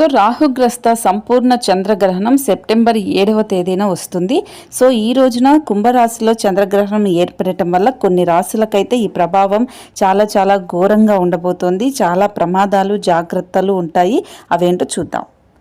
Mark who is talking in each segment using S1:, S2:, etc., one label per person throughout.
S1: So రాహుగ్రస్త సంపూర్ణ చంద్రగ్రహణం September ఏడవ తేదీన వస్తుంది. సో ఈ రోజున కుంభరాశిలో చంద్రగ్రహణం ఏర్పడటం వల్ల కొన్ని రాశులకైతే ఈ ప్రభావం చాలా చాలా ఘోరంగా ఉండబోతోంది. చాలా ప్రమాదాలు జాగ్రత్తలు ఉంటాయి. అవేంటో చూద్దాం.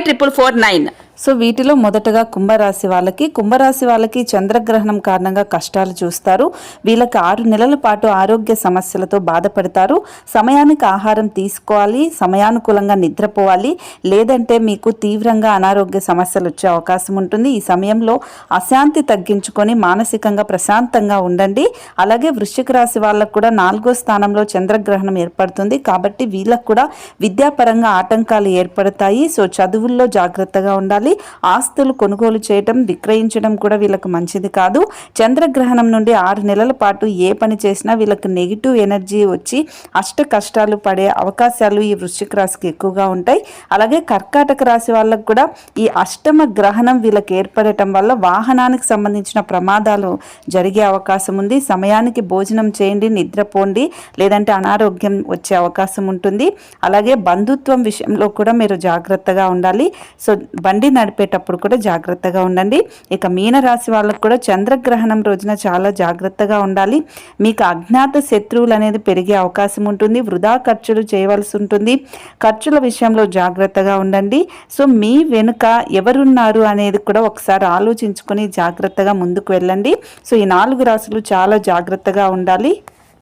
S2: triple four nine
S1: so వీటిలో మొదటగా కుంభరాశి వాళ్ళకి కుంభరాశి వాళ్ళకి చంద్రగ్రహణం కారణంగా కష్టాలు చూస్తారు. వీళ్ళకి ఆరు నెలల పాటు ఆరోగ్య సమస్యలతో బాధపడతారు. సమయానికి ఆహారం తీసుకోవాలి సమయానుకూలంగా నిద్రపోవాలి లేదంటే మీకు తీవ్రంగా అనారోగ్య సమస్యలు వచ్చే అవకాశం ఉంటుంది. ఈ సమయంలో అశాంతి తగ్గించుకొని మానసికంగా ప్రశాంతంగా ఉండండి. అలాగే వృశ్చిక రాశి వాళ్ళకు కూడా నాలుగో స్థానంలో చంద్రగ్రహణం ఏర్పడుతుంది. కాబట్టి వీళ్ళకు కూడా విద్యాపరంగా ఆటంకాలు ఏర్పడతాయి. సో చదువుల్లో జాగ్రత్తగా ఉండాలి. ఆస్తులు కొనుగోలు చేయటం విక్రయించడం కూడా వీళ్ళకి మంచిది కాదు. చంద్రగ్రహణం నుండి ఆరు నెలల పాటు ఏ పని చేసినా వీళ్ళకి నెగిటివ్ ఎనర్జీ వచ్చి అష్ట కష్టాలు పడే అవకాశాలు ఈ వృశ్చిక రాశికి ఎక్కువగా ఉంటాయి. అలాగే కర్కాటక రాశి వాళ్ళకు కూడా ఈ అష్టమ గ్రహణం వీళ్ళకి ఏర్పడటం వల్ల వాహనానికి సంబంధించిన ప్రమాదాలు జరిగే అవకాశం ఉంది. సమయానికి భోజనం చేయండి నిద్రపోండి లేదంటే అనారోగ్యం వచ్చే అవకాశం ఉంటుంది. అలాగే బంధుత్వం విషయంలో కూడా మీరు జాగ్రత్తగా ఉండాలి. సో బండి నడిపేటప్పుడు కూడా జాగ్రత్తగా ఉండండి. ఇక మీన రాశి వాళ్ళకు కూడా చంద్రగ్రహణం రోజున చాలా జాగ్రత్తగా ఉండాలి. మీకు అజ్ఞాత శత్రువులు అనేది పెరిగే అవకాశం ఉంటుంది. వృధా ఖర్చులు చేయవలసి ఉంటుంది. ఖర్చుల విషయంలో జాగ్రత్తగా ఉండండి. సో మీ వెనుక ఎవరున్నారు అనేది కూడా ఒకసారి ఆలోచించుకొని జాగ్రత్తగా ముందుకు వెళ్ళండి. సో ఈ నాలుగు రాశులు చాలా జాగ్రత్తగా ఉండాలి.